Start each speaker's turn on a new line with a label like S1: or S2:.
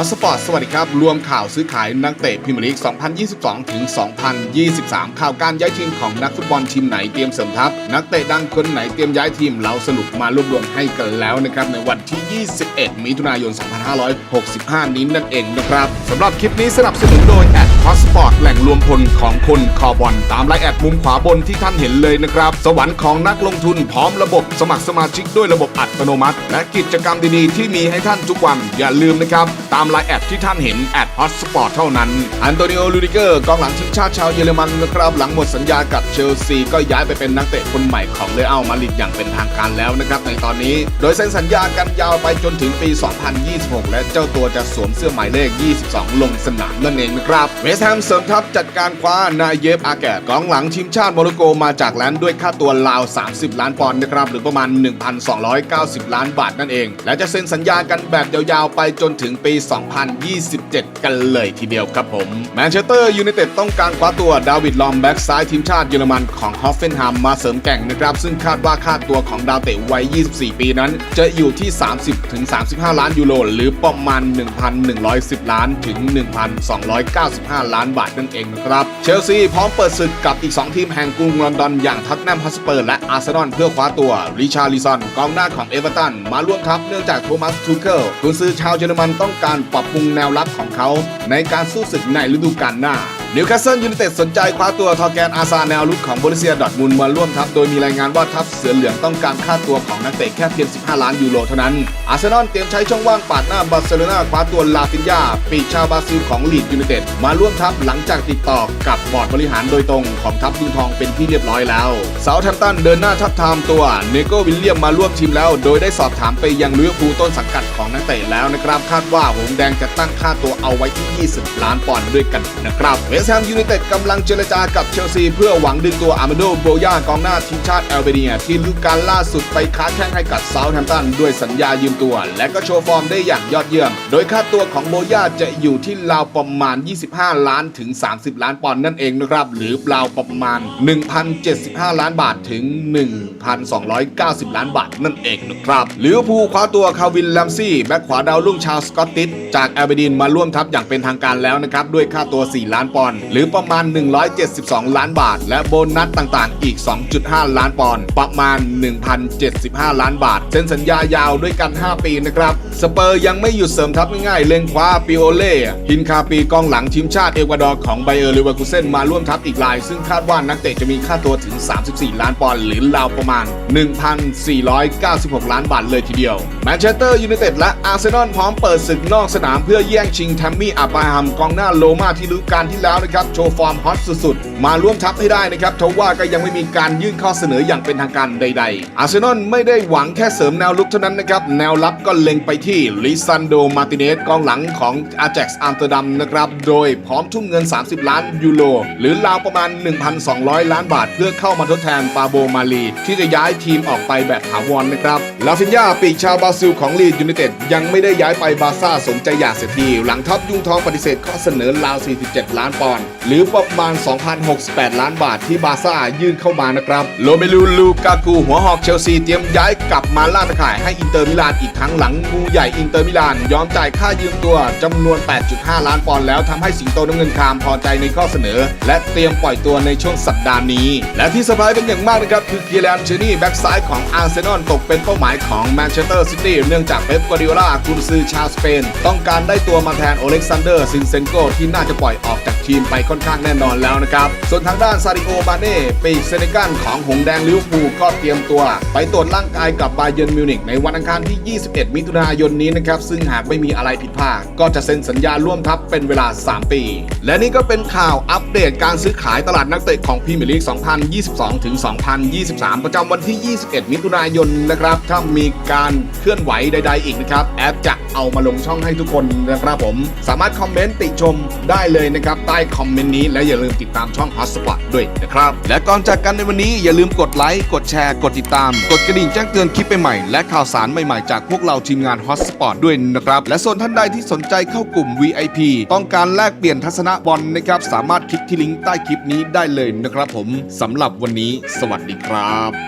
S1: ฮอสปอร์ตสวัสดีครับ รวมข่าวซื้อขายนักเตะพรีเมียร์ลีก 2022 ถึง 2023 ข่าวการย้ายทีมของนักฟุตบอลทีมไหนเตรียมเสริมทัพ นักเตะดังคนไหนเตรียมย้ายทีม เราสรุปมารวบรวมให้กันแล้วนะครับ ในวันที่ 21 มิถุนายน 2565 นี้นั่นเองนะครับสำหรับคลิปนี้สนับสนุนโดยแอดฮอสปอร์ตแหล่งรวมพลของคนคอบอลตามไลน์แอดมุมขวาบนที่ท่านเห็นเลยนะครับสวรรค์ของนักลงทุนพร้อมระบบสมัครสมาชิกด้วยระบบอัตโนมัติ และกิจกรรมดีๆที่มีให้ท่านทุกวันอย่าลืมนะครับตามไลน์แอดที่ท่านเห็นแอดฮอตสปอร์ตเท่านั้น อันโตนิโอ ลูดิเกอร์กองหลังทีมชาติชาวเยอรมันนะครับหลังหมดสัญญากับเชลซีก็ย้ายไปเป็นนักเตะคนใหม่ของเลอัลมาดริดอย่างเป็นทางการแล้วนะครับในตอนนี้ โดยเซ็นสัญญากันยาวไปจนถึงปี 2026 และเจ้าตัวจะสวมเสื้อหมายเลข 22 ลงสนามนั่นเองนะครับเวสต์แฮมเสริมทัพจัดการคว้านายเยฟอาแกตกองหลังทีมชาติโมร็อกโกมาจากแลนด์ด้วยค่าตัวราว 30 ล้านปอนด์นะครับหรือประมาณ 1,290 ล้านบาทนั่นเอง และจะเซ็นสัญญากันแบบยาวๆไปจนถึงปี2027 กันเลยทีเดียวครับผมแมนเชสเตอร์ยูไนเต็ดต้องการคว้าตัวดาวิดลอมแบ็กซ้ายทีมชาติเยอรมันของฮอฟเฟนฮัมมาเสริมแก่งนะครับ ซึ่งคาดว่าค่าตัวของดาวเตะวัย 24 ปีนั้น จะอยู่ที่ 30-35 ล้านยูโรหรือประมาณ 1,110 ล้านถึง 1,295 ล้านบาทนั่นเองนะครับ เชลซีพร้อมเปิดศึกกับอีก 2 ทีมแห่งกรุงลอนดอนอย่างทัตแนมฮัสเปอร์และอาร์เซนอลเพื่อคว้าตัวริชาร์ลิซอนกองหน้าของเอเวอร์ตันมาร่วมทัพเนื่องจากโทมัสทูเคิลกุนซือชาวเยอรมันต้องการปรับปรุงแนวรับของเขาในการสู้ศึกในฤดูกาลหน้า นิวคาสเซิลยูไนเต็ดสนใจคว้าตัวทอร์แกนอาซาแนวรุกของบริเซียดอทมุนมาร่วมทัพ โดยมีรายงานว่าทัพเสือเหลืองต้องการค่าตัวของนักเตะแค่เพียง 15 ล้านยูโรเท่านั้น อาร์เซนอลเตรียมใช้ช่องว่างปาดหน้าบาร์เซโลนาคว้าตัวลาฟินยาปีชาวบราซิลของลีดยูไนเต็ดมาร่วมทัพหลังจากติดต่อกับบอร์ดบริหารโดยตรงของทัพยุงทองเป็นที่เรียบร้อยแล้วเซาท์แฮมตันเดินหน้าทับทามตัวเนโกวิลเลียมมาร่วมทีมแล้ว โดยได้สอบถามไปยังลิเวอร์พูลต้นสังกัดของนักเตะแล้วนะครับคาดว่าหงส์แดงจะตั้งค่าตัวเอาไว้ที่ 20 ล้านปอนด์ด้วยกันนะครับเวสต์แฮมยูไนเต็ดกำลังเจรจากับเชลซี เพื่อหวังดึงตัวอาร์มาโดโบยากองหน้าทีมชาติแอลเบเนีย ที่ฤดูกาลล่าสุดไปค้าแข้งให้กับเซาท์แฮมป์ตันด้วยสัญญายืมตัว และก็โชว์ฟอร์มได้อย่างยอดเยี่ยม โดยค่าตัวของโบยาจะอยู่ที่ราวประมาณ 25 ล้านถึง 30 ล้านปอนด์นั่นเองนะครับ หรือราวประมาณ 1,075 ล้านบาทถึง 1,290 ล้านบาทนั่นเองนะครับลิเวอร์พูลคว้าตัวคาวินแลมซี่แบ็คขวาดาวรุ่งชาวสกอตติชจากแอลเบดีนมาร่วมทัพอย่างเป็นทางการแล้วนะครับด้วยค่าตัว 4 ล้านปอนด์หรือประมาณ 172 ล้านบาท และโบนัสต่างๆ อีก 2.5 ล้านปอนด์ประมาณ 1,075 ล้านบาท เซ็นสัญญายาวด้วยกัน 5 ปีนะครับ สเปอร์ยังไม่หยุดเสริมทัพง่ายๆ เล็งคว้าปิโอเล่ฮินคาปีกองหลังทีมชาติเอกวาดอร์ของไบเออร์ลิเวอร์คูเซนมาร่วมทัพอีกราย ซึ่งคาดว่านักเตะจะมีค่าตัวถึง 34 ล้านปอนด์หรือราวประมาณ 1,496 ล้านบาทเลยทีเดียวแมนเชสเตอร์ยูไนเต็ดและอาร์เซนอลพร้อมเปิดศึกนอกสนามเพื่อแย่งชิงแทมมี่อับราฮัมกองหน้าโลมาที่ฤดูกาลที่แล้วนะครับโชว์ฟอร์มฮอตสุดๆ มาร่วมทัพให้ได้นะครับทว่าก็ยังไม่มีการยื่นข้อเสนออย่างเป็นทางการใดๆอาร์เซนอลไม่ได้หวังแค่เสริมแนวลุกเท่านั้นนะครับแนวรับก็เล็งไปที่ลิซันโดมาติเนสกองหลังของอาแจ็กซ์อัมสเตอร์ดัมนะครับโดยพร้อมทุ่มเงิน 30 ล้านยูโรหรือราวประมาณ 1,200 ล้านบาท เพื่อเข้ามาทดแทนปาโบมาลีที่จะย้ายทีมออกไปแบบถาวรนะครับลาฟินยาปีกชาวบราซิลของลีดยูไนเต็ดยังไม่ได้ย้ายไปบาซ่าสมใจอยากเสียทีหลังทัพยุงทองปฏิเสธข้อเสนอราว 47 ล้านปอนด์ หรือประมาณ 2,068 ล้านบาทที่บาซ่ายื่นเข้ามานะครับโรเมลูลูกากูหัวหอกเชลซีเตรียมย้ายกลับมาล่าตะข่ายให้อินเตอร์มิลานอีกครั้งหลังงูใหญ่อินเตอร์มิลานยอมจ่ายค่ายืมตัวจำนวน 8.5 ล้านปอนด์แล้วทำให้สิงโตน้ำเงินคามพอใจในข้อเสนอ และเตรียมปล่อยตัวในช่วงสัปดาห์นี้ และที่เซอร์ไพรส์เป็นอย่างมากนะครับคือเกียร์แลนเชนี่แบ็กซ้ายของอาร์เซนอลตกเป็นเป้าหมายของแมนเชสเตอร์ซิตี้เนื่องจากเป๊ปกัวดิโอลากุนซือชาวสเปน ต้องการได้ตัวมาแทนโอเล็กซานเดอร์ซินเซนโกที่น่าจะปล่อยออกจากทีมไปค่อนข้างแน่นอนแล้วนะครับ ส่วนทางด้านซาดิโอบาเน่ปีกเซเนกัลของหงแดงลิเวอร์พูลก็เตรียมตัว ไปตรวจร่างกายกับบาเยิร์นมิวนิกในวันอังคารที่ 21 มิถุนายนนี้นะครับ ซึ่งหากไม่มีอะไรผิดพลาดก็จะเซ็นสัญญาร่วมทัพเป็นเวลา 3 ปี และนี่ก็เป็นข่าวอัปเดตการซื้อขายตลาดนักเตะของพรีเมียร์ลีก 2022 ถึง 2023 ประจำวันที่ 21 มิถุนายนนะครับ ถ้ามีการเคลื่อนไหวใด ๆ อีกนะครับ แอปจะเอามาลงช่องให้ทุกคนนะครับผม สามารถคอมเมนต์ติชมได้เลยนะครับใต้คอมเมนต์นี้และอย่าลืมติดตามช่องฮอตสปอตด้วยนะครับ และก่อนจากกันในวันนี้อย่าลืมกดไลค์กดแชร์ กดติดตาม กดกระดิ่งแจ้งเตือนคลิปใหม่ๆและข่าวสารใหม่ๆจากพวกเราทีมงานฮอตสปอตด้วยนะครับ และส่วนท่านใดที่สนใจเข้ากลุ่ม VIP ต้องการแลกเปลี่ยนทัศนะบอลนะครับสามารถคลิกที่ลิงก์ใต้คลิปนี้ได้เลยนะครับผมสำหรับวันนี้ สวัสดีครับ